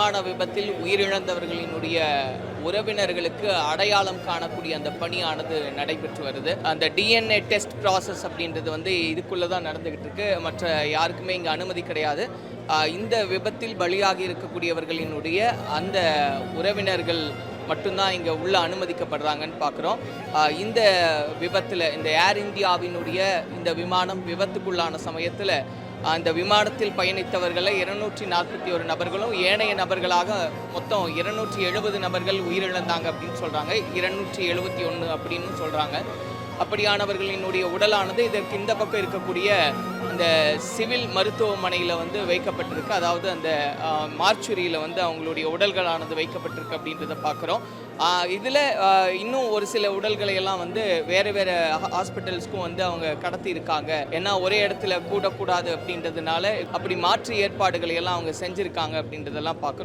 விமான விபத்தில் உயிரிழந்தவர்களினுடைய உறவினர்களுக்கு அடையாளம் காணக்கூடிய அந்த பணியானது நடைபெற்று வருது. அந்த டிஎன்ஏ டெஸ்ட் ப்ராசஸ் அப்படின்றது வந்து இதுக்குள்ளே தான் நடந்துகிட்டு இருக்கு. மற்ற யாருக்குமே இங்கே அனுமதி கிடையாது. இந்த விபத்தில் பலியாகி இருக்கக்கூடியவர்களினுடைய அந்த உறவினர்கள் மட்டும்தான் இங்கே உள்ள அனுமதிக்கப்படுறாங்கன்னு பார்க்குறோம் இந்த விபத்தில் இந்த ஏர் இந்தியாவினுடைய இந்த விமானம் விபத்துக்குள்ளான சமயத்தில் அந்த விமானத்தில் பயணித்தவர்களை இருநூற்றி நாற்பத்தி ஒரு நபர்களும் ஏனைய நபர்களாக மொத்தம் இருநூற்றி எழுபது நபர்கள் உயிரிழந்தாங்க அப்படின்னு சொல்கிறாங்க இருநூற்றி எழுபத்தி ஒன்று அப்படின்னு சொல்கிறாங்க அப்படியானவர்களினுடைய உடலானது இதற்கு இந்த பக்கம் இருக்கக்கூடிய அந்த சிவில் மருத்துவமனையில் வந்து வைக்கப்பட்டிருக்கு. அதாவது அந்த மார்ச்சுரியில் வந்து அவங்களுடைய உடல்களானது வைக்கப்பட்டிருக்கு அப்படின்றத பார்க்குறோம். இதில் இன்னும் ஒரு சில உடல்களை எல்லாம் வந்து வேறு வேறு ஹாஸ்பிட்டல்ஸ்க்கும் வந்து அவங்க கடத்தி இருக்காங்க ஏன்னா ஒரே இடத்துல கூடக்கூடாது அப்படின்றதுனால அப்படி மாற்று ஏற்பாடுகளை எல்லாம் அவங்க செஞ்சுருக்காங்க அப்படின்றதெல்லாம் பார்க்குறோம்.